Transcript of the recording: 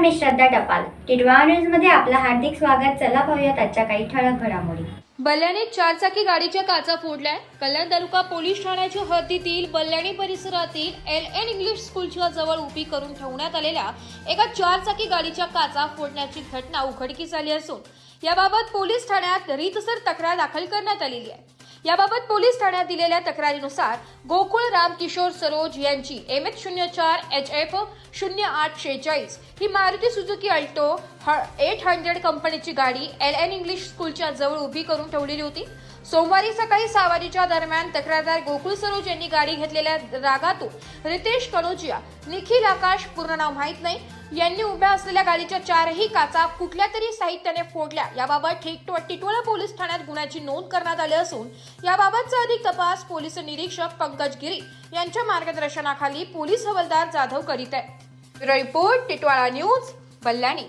मी श्रद्धा टपाल. टिडवा न्यूजमध्ये आपलं हार्दिक स्वागत. चला पाहूयात आजच्या काही ठळक घडामोडी. बल्याने चारचाकी गाडीच्या काचा फोडल्या. कल्याण तालुका पोलीस ठाण्याच्या हद्दीतील बल्याणी परिसरातील एल एन इंग्लिश स्कूलच्या जवळ उभी करून ठेवण्यात आलेल्या एका चारचाकी गाडीच्या काचा फोडण्याची घटना उघडकीस आली असून याबाबत पोलीस ठाण्यात रीतसर तक्रार दाखल करण्यात आलेली आहे. याबाबत पोलीस ठाण्यात दिलेल्या तक्रारीनुसार गोकुळ रामकिशोर सरोज यांची एम एच शून्य चार एच एफ शून्य आठ शेहेचाळीस ही Maruti Suzuki Alto eight hundred कंपनीची गाडी एल एन इंग्लिश स्कूलच्या जवळ उभी करून ठेवलेली होती. सोमवारी सकाळी सावारीच्या दरम्यान तक्रारदार गोकुळ सरोज यांनी गाडी घेतलेल्या रागातून रितेश कनोजिया निखिल आकाश पूर्ण नाव माहीत नाही यांनी उभ्या असलेल्या गाडीच्या चारही काचा कुठल्या तरी साहित्याने फोडल्या. याबाबत टिटोळा टिटवाळा पोलीस ठाण्यात गुन्ह्याची नोंद करण्यात आली असून याबाबतचा अधिक तपास पोलीस निरीक्षक पंकज गिरी यांच्या मार्गदर्शनाखाली पोलीस हवालदार जाधव करीत आहे. Report Titwala news Ballani.